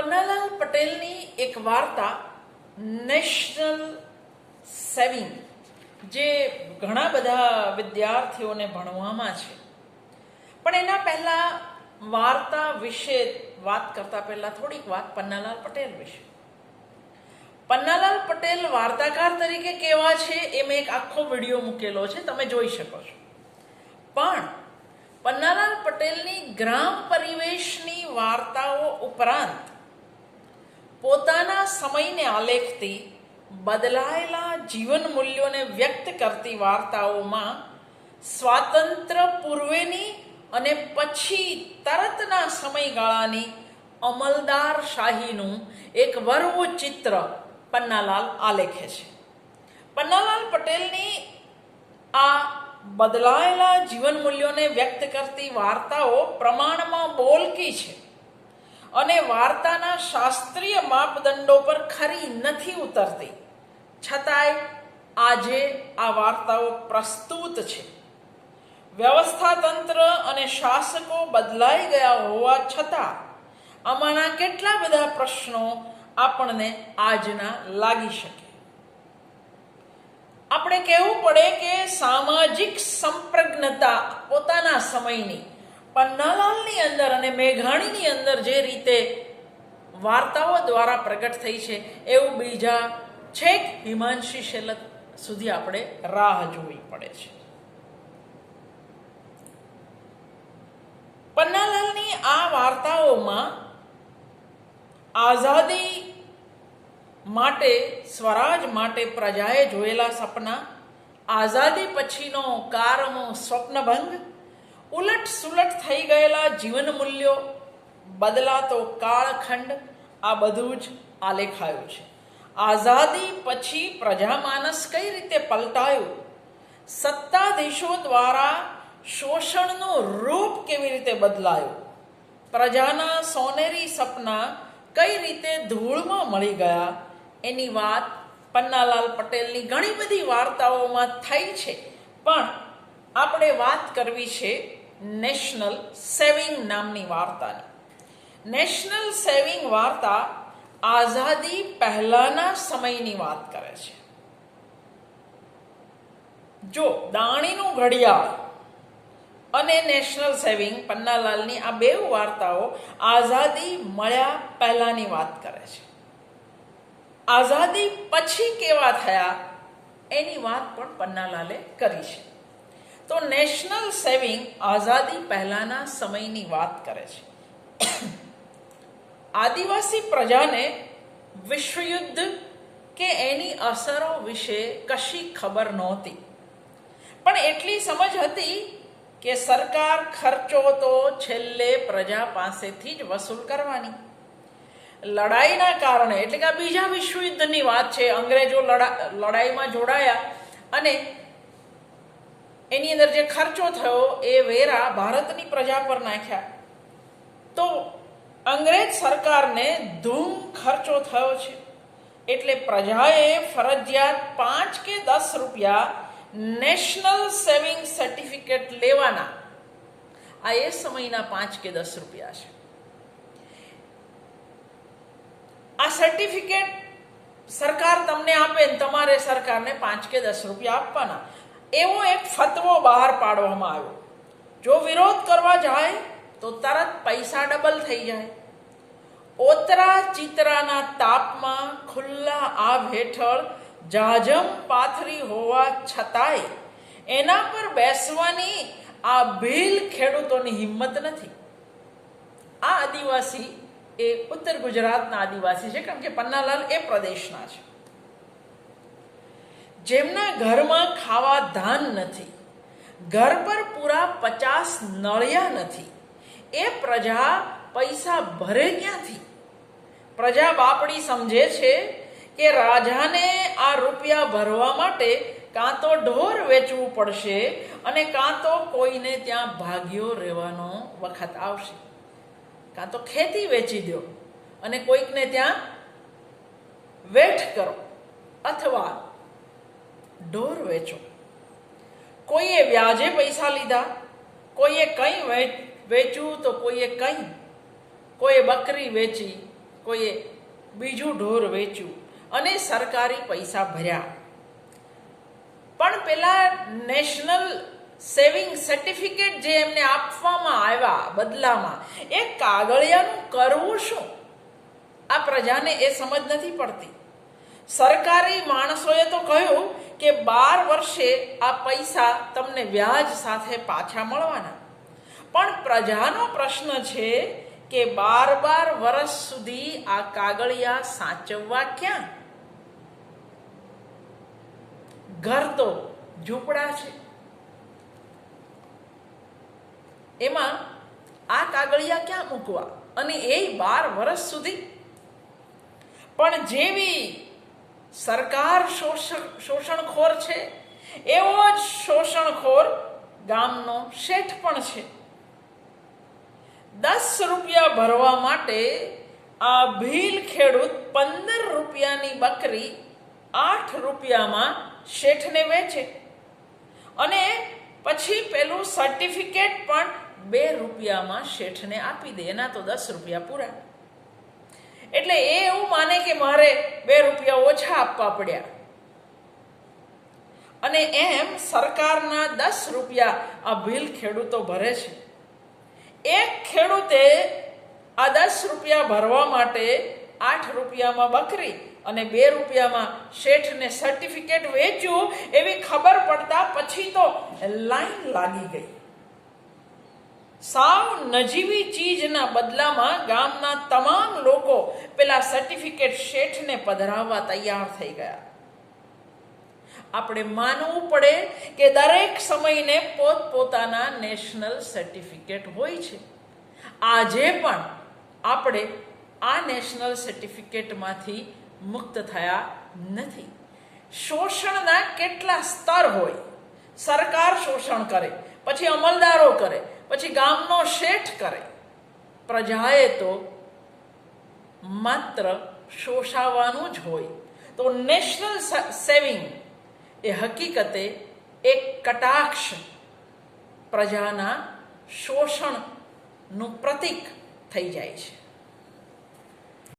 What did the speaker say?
પન્નાલાલ પટેલની એક વાર્તા નેશનલ સેવિંગ જે ઘણા બધા વિદ્યાર્થીઓને ભણવામાં છે. પણ એના પહેલા વાર્તા વિશે વાત કરતા પહેલા થોડીક વાત પન્નાલાલ પટેલ વિશે. પન્નાલાલ પટેલ વાર્તાકાર તરીકે કેવા છે એ મેં એક આખો વીડિયો મૂકેલો છે, તમે જોઈ શકો છો. પણ પન્નાલાલ પટેલની ગ્રામ પરિવેશની વાર્તાઓ ઉપરાંત પોતાના સમયને આલેખતી બદલાયેલા જીવન મૂલ્યોને વ્યક્ત કરતી વાર્તાઓમાં સ્વાતંત્ર્ય પૂર્વેની અને પછી તરતના સમયગાળાની અમલદાર શાહીનું એક વરવું ચિત્ર પન્નાલાલ આલેખે છે. પન્નાલાલ પટેલની આ બદલાયેલા જીવન મૂલ્યોને વ્યક્ત કરતી વાર્તાઓ પ્રમાણમાં બોલકી છે. અને વાર્તાના શાસ્ત્રીય માપદંડો પર ખરી નથી ઉતરતી. છતાંય આજે આ વાર્તાઓ પ્રસ્તુત છે. વ્યવસ્થાતંત્ર અને શાસકો બદલાઈ ગયા હોવા છતાં આમાંના કેટલા બધા પ્રશ્નો આપણને આજના લાગી શકે. આપણે કહેવું પડે કે સામાજિક સંપ્રજ્ઞતા પોતાના સમયની પન્નાલાલની અંદર અને મેઘાણીની અંદર જે રીતે વાર્તાઓ દ્વારા પ્રગટ થઈ છે, એવું બીજા છેક હિમાંશી શેલત સુધી આપણે રાહ જોવી પડે છે. પન્નાલાલની આ વાર્તાઓમાં આઝાદી માટે, સ્વરાજ માટે પ્રજાએ જોયેલા સપના, આઝાદી પછીનો કારમો સ્વપ્નભંગ ઉલટ સુલટ થઈ ગયેલા જીવન મૂલ્યો બદલાતો કાળખંડ આ બધું જ આલેખાયું છે. આઝાદી પછી પ્રજામાનસ કઈ રીતે પલટાયું? સત્તાધીશો દ્વારા શોષણનું રૂપ કેવી રીતે બદલાયું? પ્રજાના સોનેરી સપના કઈ રીતે ધૂળમાં મળી ગયા? એની વાત પન્નાલાલ પટેલની ઘણી બધી વાર્તાઓમાં થઈ છે. પણ આપણે વાત કરવી છે નેશનલ સેવિંગ નામની વાર્તાની નેશનલ સેવિંગ વાર્તા આઝાદી પહેલાના સમયની વાત કરે છે. જો દાણીનું ઘડિયાળ અને નેશનલ સેવિંગ પન્નાલાલની આ બે વાર્તાઓ આઝાદી મળ્યા પહેલાની વાત કરે છે. આઝાદી પછી કેવા થયા એની વાત પણ પન્નાલાલે કરી છે. તો નેશનલ સેવિંગ આઝાદી પહેલાના સમયની વાત કરે છે. આદિવાસી પ્રજાને વિશ્વયુદ્ધ કે એની અસરો વિશે કશી ખબર નહોતી. પણ એટલી સમજ હતી કે સરકાર ખર્ચો તો છેલ્લે પ્રજા પાસેથી જ વસૂલ કરવાની. લડાઈના કારણે, એટલે કે આ બીજા વિશ્વયુદ્ધની વાત છે, અંગ્રેજો લડા, લડાઈમાં જોડાયા અને એની અંદર જે ખર્ચો થયો એ વેરા ભારતની પ્રજા પર નાખ્યા. તો અંગ્રેજ સરકારને ધૂમ ખર્ચો થયો છે. એટલે પ્રજાએ ફરજિયાત પાંચ કે દસ રૂપિયા નેશનલ સેવિંગ સર્ટિફિકેટ લેવાના. આ એ સમયના પાંચ કે દસ રૂપિયા છે. આ સર્ટિફિકેટ સરકાર તમને આપે ને તમારે સરકારને પાંચ કે દસ રૂપિયા આપવાના. એવો એક ફતવો બહાર પાડવામાં આવ્યો. જો વિરોધ કરવા જાય, તો તરત પૈસા ડબલ થઈ જાય. ઓતરા ચિત્રાના તાપમાં ખુલ્લા આભ હેઠળ જાજમ પાથરી હોવા છતાંય એના પર બેસવાની આ ભીલ ખેડૂતોની હિંમત નથી. આ આદિવાસી એ ઉત્તર ગુજરાતના આદિવાસી છે, કારણ કે પન્નાલાલ એ પ્રદેશના છે. જેમના ઘરમાં ખાવા ધાન નથી, ઘર પર પૂરા પચાસ નળિયા નથી, એ પ્રજા પૈસા ભરે ક્યાંથી? પ્રજા બાપડી સમજે છે કે રાજાને આ રૂપિયા ભરવા માટે કાં તો ઢોર વેચવું પડશે અને કાં તો કોઈને ત્યાં ભાગ્યો રહેવાનો વખત આવશે. કાં તો ખેતી વેચી દો અને કોઈકને ત્યાં વેઠ કરો અથવા ઢોર વેચો. કોઈએ વ્યાજે પૈસા લીધા, કોઈએ કંઈ વેચવું તો કોઈએ કંઈ. કોઈએ બકરી વેચી, કોઈએ બીજું ઢોર વેચ્યું અને સરકારી પૈસા ભર્યા. પણ પેલા નેશનલ સેવિંગ સર્ટિફિકેટ જે એમને આપવામાં આવ્યા બદલામાં, એ કાગળિયાનું કરવું શું? આ પ્રજાને એ સમજ નથી પડતી. સરકારી માણસોએ તો કહ્યું કે બાર વર્ષે આ પૈસા તમને વ્યાજ સાથે પાછા મળવાના. પણ પ્રજાનો પ્રશ્ન છે કે બાર બાર વર્ષ સુધી આ કાગળિયા સાચવવા ક્યાં? ઘર તો ઝૂંપડા છે. એમાં આ કાગળિયા ક્યાં મૂકવા? અને એ બાર વર્ષ સુધી? પણ જેવી સરકાર શોષણ શોષણખોર છે. એવો જ શોષણખોર ગામનો શેઠ પણ છે. દસ રૂપિયા ભરવા માટે આ ભીલ ખેડૂત પંદર રૂપિયાની બકરી આઠ રૂપિયામાં શેઠને વેચે. અને પછી પેલું સર્ટિફિકેટ પણ બે રૂપિયામાં શેઠને આપી દે. એના તો દસ રૂપિયા પૂરા. એટલે એ એવું માને કે મારે બે રૂપિયા ઓછા આપવા પડ્યા. અને એમ સરકારના દસ રૂપિયા આ બિલ ખેડૂતો ભરે છે. એક ખેડૂતે આ દસ રૂપિયા ભરવા માટે આઠ રૂપિયામાં બકરી અને બે રૂપિયામાં શેઠને સર્ટિફિકેટ વેચ્યું એવી ખબર પડતા પછી તો લાઈન લાગી ગઈ. સાવ નજીવી ચીજના બદલામાં ગામના તમામ લોકો પેલા સર્ટિફિકેટ શેઠને પધરાવવા તૈયાર થઈ ગયા. આપણે માનવું પડે કે દરેક સમયને પોતપોતાના નેશનલ સર્ટિફિકેટ હોય છે. આજે પણ આપણે આ નેશનલ સર્ટિફિકેટમાંથી મુક્ત થયા નથી. શોષણના કેટલા સ્તર હોય? સરકાર શોષણ કરે, પછી અમલદારો કરે પછી ગામનો શેઠ કરે. પ્રજાએ તો માત્ર શોષાવાનું જ હોય. તો નેશનલ સેવિંગ એ હકીકતે એક કટાક્ષ પ્રજાના શોષણનું પ્રતીક થઈ જાય છે.